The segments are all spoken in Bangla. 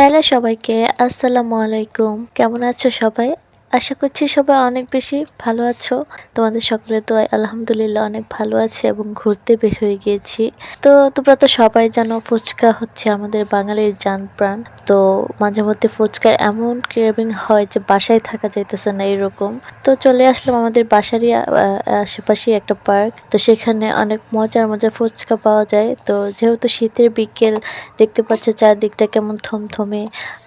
হ্যালো সবাইকে আসসালামু আলাইকুম। কেমন আছো সবাই? আশা করছি সবাই অনেক বেশি ভালো আছো। তোমাদের সকলের দোয়ায় আলহামদুলিল্লাহ অনেক ভালো আছে এবং ঘুরতে বের হয়ে গিয়েছি। তো তোমরা তো সবাই জানো ফুচকা হচ্ছে আমাদের বাঙালির যান প্রাণ। তো মাঝে মধ্যে ফুচকার এমন ক্রেভিং হয় যে বাসায় থাকা যাইতেছে না এরকম। তো চলে আসলাম আমাদের বাসারই আশেপাশে একটা পার্ক তো সেখানে অনেক মজার মজার ফুচকা পাওয়া যায়। তো যেহেতু শীতের বিকেল, দেখতে পাচ্ছ চারদিকটা কেমন থমথমে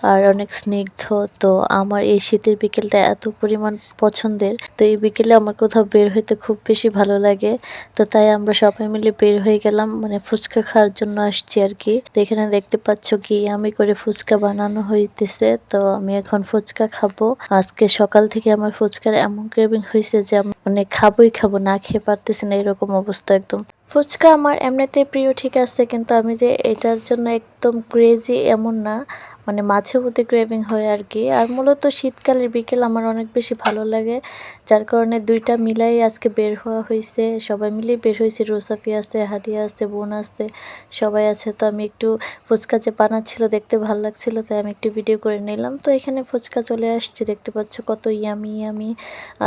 আর অনেক স্নিগ্ধ, তো আমার এই শীতের বিকেলটা এত পরিমাণ পছন্দের, তো এই বিকেলে আমার কোথাও বের হইতে খুব বেশি ভালো লাগে। তো তাই আমরা সবাই মিলে বের হয়ে গেলাম মানে ফুচকা খাওয়ার জন্য আসছি আর কি। তো এখানে দেখতে পাচ্ছ কি, আমি করে ফুচকা বানানো হইতেছে, তো আমি এখন ফুচকা খাব। আজকে সকাল থেকে আমার ফুচকার এমন ক্রেভিং হয়েছে যে আমি মানে খাবোই খাব, না খেয়ে পারতেছি না, এরকম অবস্থা একদম। ফুচকা আমার এমনিতে প্রিয় ঠিক আছে, কিন্তু আমি যে এটার জন্য একদম ক্রেজি এমন না। মানে মাঝে মধ্যে ক্রেভিং হয় আর কি। আর মূলত শীতকালের বিকেল আমার অনেক বেশি ভালো লাগে। যার কারণে দুইটা মিলাই আজকে বের হওয়া হয়েছে সবাই মিলেই বের হয়েছে রোসাফি আসতে হাদিয়া আসতে বোন আসতে সবাই আছে। তো আমি একটু ফুচকা যে বানাচ্ছিল দেখতে ভালো লাগছিল, তাই আমি একটু ভিডিও করে নিলাম। তো এখানে ফুচকা চলে আসছে, দেখতে পাচ্ছ কত ইয়ামি ইয়ামি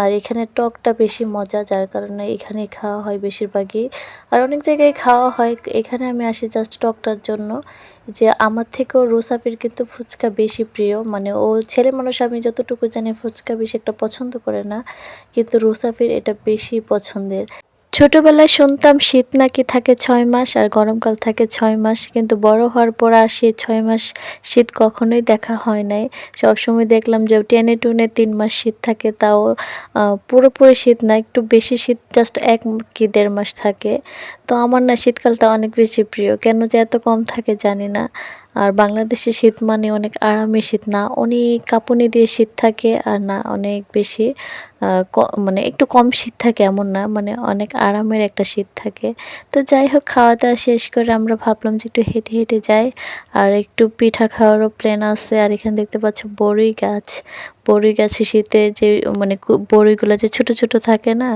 আর এখানে টকটা বেশি মজা, যার কারণে এখানে খাওয়া হয় বেশিরভাগই। আর অনেক জায়গায় খাওয়া হয়। এখানে আমি আসি জাস্ট টকটার জন্য। যে আমার থেকেও রোসাফির কিন্তু ফুচকা বেশি প্রিয়। মানে ও ছেলে মানুষ, আমি যতটুকু জানি ফুচকা বেশি একটা পছন্দ করে না। কিন্তু রোসাফির এটা বেশি পছন্দের। ছোটবেলায় শুনতাম শীত নাকি থাকে ছয় মাস আর গরমকাল থাকে ছয় মাস, কিন্তু বড় হওয়ার পর আর সেই ছয় মাস শীত কখনোই দেখা হয় নাই। সবসময় দেখলাম যে টেনে টুনে তিন মাস শীত থাকে, তাও পুরোপুরি শীত না, একটু বেশি শীত জাস্ট এক কি দেড় মাস থাকে। তো আমার না শীতকালটা অনেক বেশি প্রিয়। কেন যে এত কম থাকে জানি না। আর বাংলাদেশে শীত মানে অনেক আরামের শীত না, অনেক কাঁপুনি দিয়ে শীত থাকে আর না অনেক বেশি মানে একটু কম শীত থাকে এমন না মানে অনেক আরামের একটা শীত থাকে। তো যাই হোক খাওয়া দাওয়া শেষ করে আমরা ভাবলাম যে একটু হেঁটে হেঁটে যাই, আর একটু পিঠা খাওয়ারও প্ল্যান আছে, আর এখানে দেখতে পাচ্ছ বড়ই গাছ। বড়ই গাছে শীতে যে মানে বড়িগুলো যে ছোট ছোট থাকে না,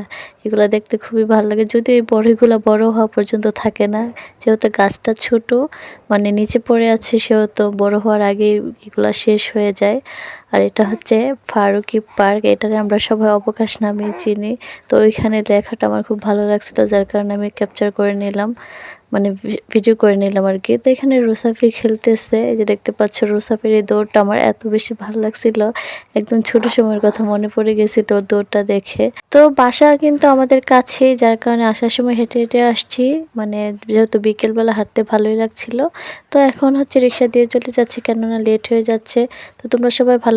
এগুলো দেখতে খুবই ভালো লাগে। যদি এই বড়ইগুলো বড় হওয়া পর্যন্ত থাকে না, যেহেতু গাছটা ছোট মানে নিচে পড়ে আছে সেহেতু বড় হওয়ার আগে এগুলো শেষ হয়ে যায়। আর এটা হচ্ছে ফারুকি পার্ক। এটারে আমরা সবাই অবকাশ নামে চিনি। তো ওইখানে লেখাটা আমার খুব ভালো লাগছিল, যার কারণে আমি ক্যাপচার করে নিলাম। মানে ভিডিও করে নিলাম আর কি তো এখানে রুসাফি খেলতেছে। এই যে দেখতে পাচ্ছ, রুসাফির এই দৌড়টা আমার এত বেশি ভালো লাগছিল। একদম ছোট সময়ের কথা মনে পড়ে গেছিল দৌড়টা দেখে। তো বাসা কিন্তু আমাদের কাছে যার কারণে আসার সময় হেঁটে হেঁটে আসছি। মানে যেহেতু বিকেলবেলা হাঁটতে ভালোই লাগছিল। তো এখন হচ্ছে রিক্সা দিয়ে চলে যাচ্ছে, কেননা লেট হয়ে যাচ্ছে। তো তোমরা সবাই